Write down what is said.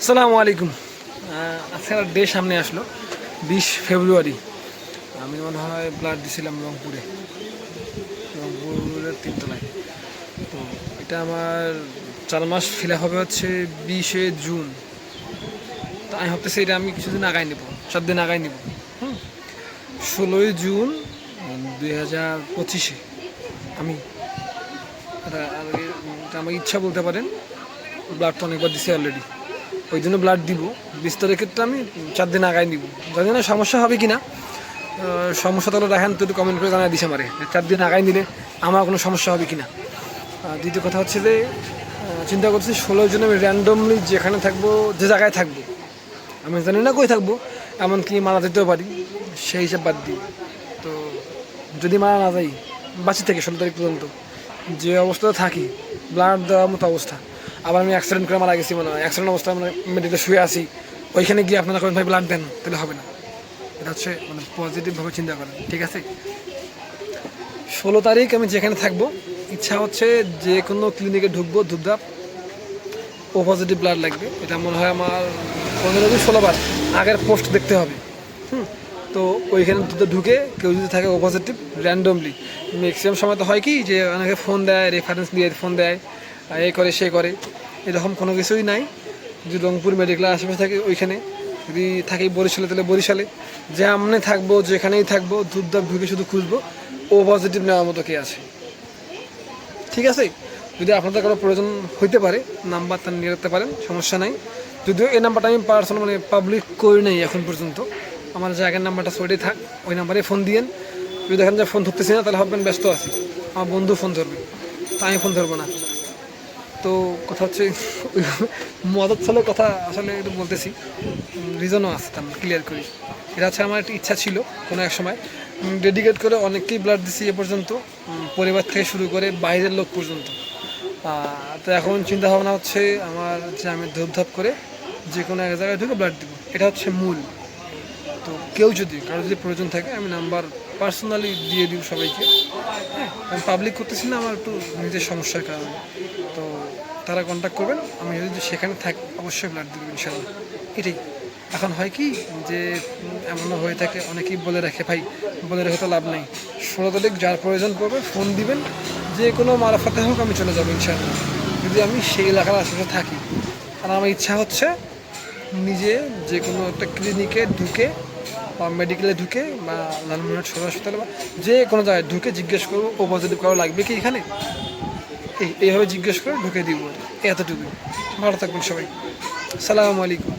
আসসালামু আলাইকুম। আজকে একটা ডে সামনে আসলো, বিশ ফেব্রুয়ারি। আমি মনে হয় ব্লাড দিছিলাম রংপুরে। রংপুরের তিনতলায়। তো এটা আমার চার মাস ফিল হবে হচ্ছে বিশে জুন। তো আমি ভাবতেছি এটা আমি কিছুদিন আগাই নেব, সাত দিন আগাই নেব। হুম। ষোলোই জুন দুই হাজার পঁচিশে। আমি এটা আমার ইচ্ছা বলতে পারেন, ব্লাড তো অনেকবার দিছি অলরেডি ওই জন্য ব্লাড দিব। বিস্তারের ক্ষেত্রে আমি চার দিন আগায় দিব জানি না সমস্যা হবে কি না সমস্যা তাহলে দেখেন তো একটু কমেন্ট করে জানাই দিস আমারে। চার দিন আগায় নিলে আমার কোনো সমস্যা হবে কি না দ্বিতীয় কথা হচ্ছে যে চিন্তা করছি ষোলো জন আমি র্যান্ডমলি যেখানে থাকব, যে জায়গায় থাকব। আমি জানি না কই থাকব, এমনকি মারা যেতেও পারি, সেই হিসাব বাদ দিই। তো যদি মারা না যাই, বাঁচি থেকে ষোলো তারিখ পর্যন্ত। যে অবস্থাতে থাকি ব্লাড দেওয়ার মতো অবস্থা। আবার আমি অ্যাক্সিডেন্ট করে মারা গেছি মনে হয়। অ্যাক্সিডেন্ট অবস্থায় আমরা মেডিকেলে শুয়ে আছি। ওইখানে গিয়ে আপনারা করেন ভাই ব্লাড দেন, তাহলে হবে না। এটা হচ্ছে মানে পজিটিভভাবে চিন্তা করেন, ঠিক আছে? ষোলো তারিখ আমি যেখানে থাকব, ইচ্ছা হচ্ছে যে কোনো ক্লিনিকে ঢুকবো, ধূপধাপ, ও পজিটিভ ব্লাড লাগবে। এটা মনে হয় আমার পনেরো দিন ষোলোবার আগের পোস্ট দেখতে হবে। হুম, তো ওইখানে ঢুকে কেউ যদি থাকে ও পজিটিভ র্যান্ডমলি ম্যাক্সিমাম সময় তো হয় কি যে অনেকে ফোন দেয় রেফারেন্স দিয়ে ফোন দেয় এ করে, সে করে। এরকম কোনো কিছুই নাই। যদি রংপুর মেডিকেলের আশেপাশে থাকে, ওইখানে। যদি থাকি বরিশালে, তাহলে বরিশালে। যে আমনে থাকব, যেখানেই থাকব ধূপধাপ ঢুকে শুধু খুঁজবো। ও পজিটিভ নেওয়ার মতো কে আছে। ঠিক আছে? যদি আপনাদের কোনো প্রয়োজন হইতে পারে, নাম্বার তার নিয়ে রাখতে পারেন, সমস্যা নাই। যদিও এই নাম্বারটা আমি পার্সোনাল মানে পাবলিক করি নাই এখন পর্যন্ত। আমার যে আগের নাম্বারটা সোয়েটাই থাক ওই নাম্বারে ফোন দিয়েন। যদি দেখেন যে ফোন ধরতেছি না, তাহলে ভাববেন ব্যস্ত আছি। আমার বন্ধু ফোন ধরবে। তা আমি ফোন ধরবো না। তো কথা হচ্ছে, মদত ছেলের কথা আসলে একটু বলতেছি। রিজনও আছে তার ক্লিয়ার করি। এটা হচ্ছে আমার একটা ইচ্ছা ছিল কোনো এক সময়। ডেডিকেট করে অনেককেই ব্লাড দিছি এ পর্যন্ত পরিবার থেকে শুরু করে বাইরের লোক পর্যন্ত। তো এখন চিন্তা ভাবনা হচ্ছে আমার যে আমি ধূপধাপ করে যে কোনো এক জায়গায় ঢুকে ব্লাড দিব। এটা হচ্ছে মূল। তো কেউ যদি, কারও যদি প্রয়োজন থাকে, আমি নাম্বার পার্সোনালি দিয়ে দিব সবাইকে। হ্যাঁ আমি পাবলিক করতেছি না, আমার একটু নিজের সমস্যার কারণে। তো তারা কন্ট্যাক্ট করবেন, আমি যদি সেখানে থাকি, অবশ্যই ব্লাড দেবো ইনশাল্লাহ এটাই। এখন হয় কি যে, এমনও হয়ে থাকে, অনেকেই বলে রাখে, ভাই, বলে রেখে তো লাভ নেই। ষোলো তারিখ যার প্রয়োজন পড়বে ফোন দিবেন, যে কোনো মারাফাতে হোক আমি চলে যাব ইনশাল্লাহ যদি আমি সেই এলাকার আশেপাশে থাকি, আর আমার ইচ্ছা হচ্ছে নিজে যে কোনো একটা ক্লিনিকে ঢুকে বা মেডিকেলে ঢুকে বা লালমোহন সদর হাসপাতালে বা যে কোনো জায়গায় ঢুকে জিজ্ঞেস করব, ও পজিটিভ কারও লাগবে কি এখানে? এইভাবে জিজ্ঞেস করে ঢুকে দিব। এতটুকু ভালো থাকবেন সবাই। সালামু আলাইকুম।